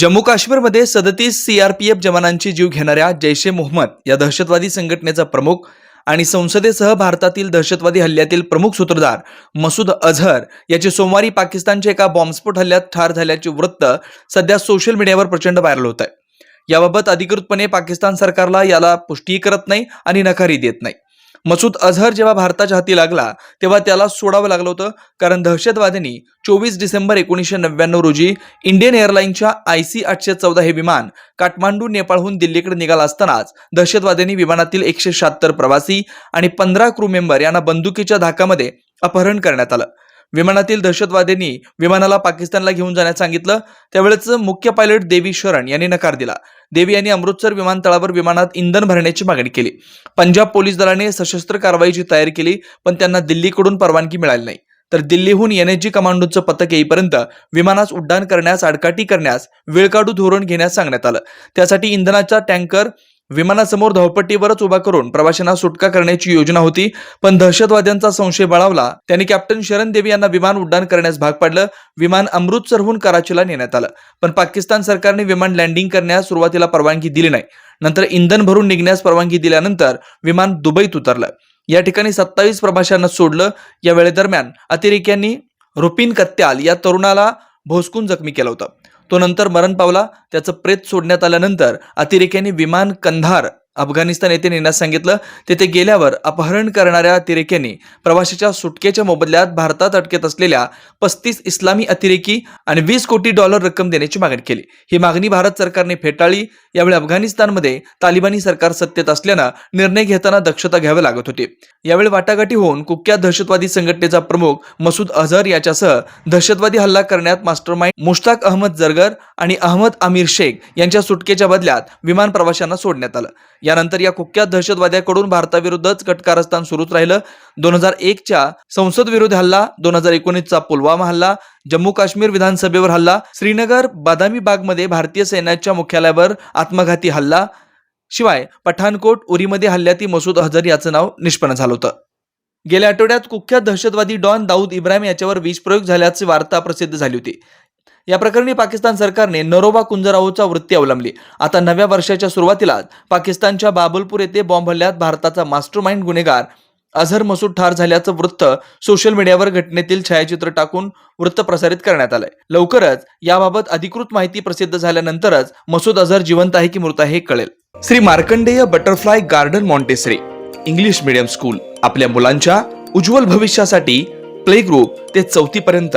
जम्मू काश्मीरमध्ये सदतीस सीआरपीएफ जवानांची जीव घेणाऱ्या जैश ए मोहम्मद या दहशतवादी संघटनेचा प्रमुख आणि संसदेसह भारतातील दहशतवादी हल्ल्यातील प्रमुख सूत्रधार मसूद अझहर याचे सोमवारी पाकिस्तानच्या एका बॉम्बस्फोट हल्ल्यात ठार झाल्याचे वृत्त सध्या सोशल मीडियावर प्रचंड व्हायरल होत आहे. याबाबत अधिकृतपणे पाकिस्तान सरकारला याला पुष्टी करत नाही आणि नकारही देत नाही. मसूद अझहर जेव्हा भारताच्या हाती लागला तेव्हा त्याला सोडावं लागलं होतं कारण दहशतवाद्यांनी चोवीस डिसेंबर एकोणीसशे नव्याण्णव रोजी इंडियन एअरलाईनच्या आय सी आठशे चौदा हे विमान काठमांडू नेपाळहून दिल्लीकडे निघाला असतानाच दहशतवाद्यांनी विमानातील एकशे शहात्तर प्रवासी आणि पंधरा क्रू मेंबर यांना बंदुकीच्या धाकामध्ये अपहरण करण्यात आलं. विमानातील दहशतवाद्यांनी विमानाला पाकिस्तानला घेऊन जाण्यास सांगितलं. त्यावेळेच मुख्य पायलट देवी शरण यांनी नकार दिला. देवी यांनी अमृतसर विमानतळावर विमानात इंधन भरण्याची मागणी केली. पंजाब पोलीस दलाने सशस्त्र कारवाईची तयारी केली पण त्यांना दिल्लीकडून परवानगी मिळाली नाही. तर दिल्लीहून एनएसजी कमांडोचं पथक येईपर्यंत विमानास उड्डाण करण्यास आडकाठी करण्यास वेळकाढू धोरण घेण्यास सांगण्यात आलं. त्यासाठी इंधनाचा टँकर विमानासमोर धावपट्टीवरच उभा करून प्रवाशांना सुटका करण्याची योजना होती पण दहशतवाद्यांचा संशय बळावला. त्यांनी कॅप्टन शरण देवी यांना विमान उड्डाण करण्यास भाग पाडलं विमान अमृतसरहून कराचीला नेण्यात आलं. पण पाकिस्तान सरकारने विमान लँडिंग करण्यास सुरुवातीला परवानगी दिली नाही. नंतर इंधन भरून निघण्यास परवानगी दिल्यानंतर विमान दुबईत उतरलं. या ठिकाणी सत्तावीस प्रवाशांना सोडलं. या वेळेदरम्यान अतिरेक्यांनी रुपिन कत्याल या तरुणाला भोसकून जखमी केलं होतं. तो नंतर मरण पावला. त्याचं प्रेत सोडण्यात आल्यानंतर अतिरेक्यांनी विमान कंधार अफगाणिस्तान येथे नेण्यास सांगितलं. तेथे गेल्यावर अपहरण करणाऱ्या अतिरेक्यांनी प्रवाशाच्या सुटकेच्या मोबदल्यात भारतात अटकेत असलेल्या पस्तीस इस्लामी अतिरेकी आणि वीस कोटी डॉलर रक्कम देण्याची मागणी केली. ही मागणी भारत सरकारने फेटाळली. यावेळी अफगाणिस्तानमध्ये तालिबानी सरकार सत्तेत असल्यानं निर्णय घेताना दक्षता घ्यावी लागत होती. यावेळी वाटाघाटी होऊन कुख्यात दहशतवादी संघटनेचा प्रमुख मसूद अझहर याच्यासह दहशतवादी हल्ला करण्यात मास्टरमाइंड मुश्ताक अहमद जरगर आणि अहमद आमिर शेख यांच्या सुटकेच्या बदल्यात विमान प्रवाशांना सोडण्यात आलं. यानंतर या कुख्यात दहशतवाद्याकडून भारताविरुद्धच कटकारस्थान सुरूच राहिलं. दोन हजार एकच्या संसद विरोधी हल्ला दोन हजार एकोणीसचा पुलवामा हल्ला जम्मू काश्मीर विधानसभेवर हल्ला श्रीनगर बादामी बागमध्ये भारतीय सैन्याच्या मुख्यालयावर आत्मघाती हल्ला शिवाय पठाणकोट उरीमध्ये हल्ल्यातील मसूद अझहर याचं नाव निष्पन्न झालं होतं. गेल्या आठवड्यात कुख्यात दहशतवादी डॉन दाऊद इब्राहिम याच्यावर वीज प्रयोग झाल्याची वार्ता प्रसिद्ध झाली होती. या प्रकरणी पाकिस्तान सरकारने नरोबा कुंजरावचा वृत्ती अवलंबली. आता नव्या वर्षाच्या सुरुवातीलाच पाकिस्तानच्या बाबुलपूर येथे बॉम्ब हल्ल्यात भारताचा मास्टरमाइंड गुन्हेगार अझर मसूद ठार झाल्याचं वृत्त सोशल मीडियावर घटनेतील छायाचित्र टाकून वृत्त प्रसारित करण्यात आलंय. लवकरच याबाबत अधिकृत माहिती प्रसिद्ध झाल्यानंतरच मसूद अझर जिवंत आहे की मृत आहे हे कळेल. Shri Markandey butterfly garden Montessori. English medium school. आपल्या मुलांच्या उज्ज्वल भविष्यासाठी प्ले ग्रुप ते चौथी पर्यंत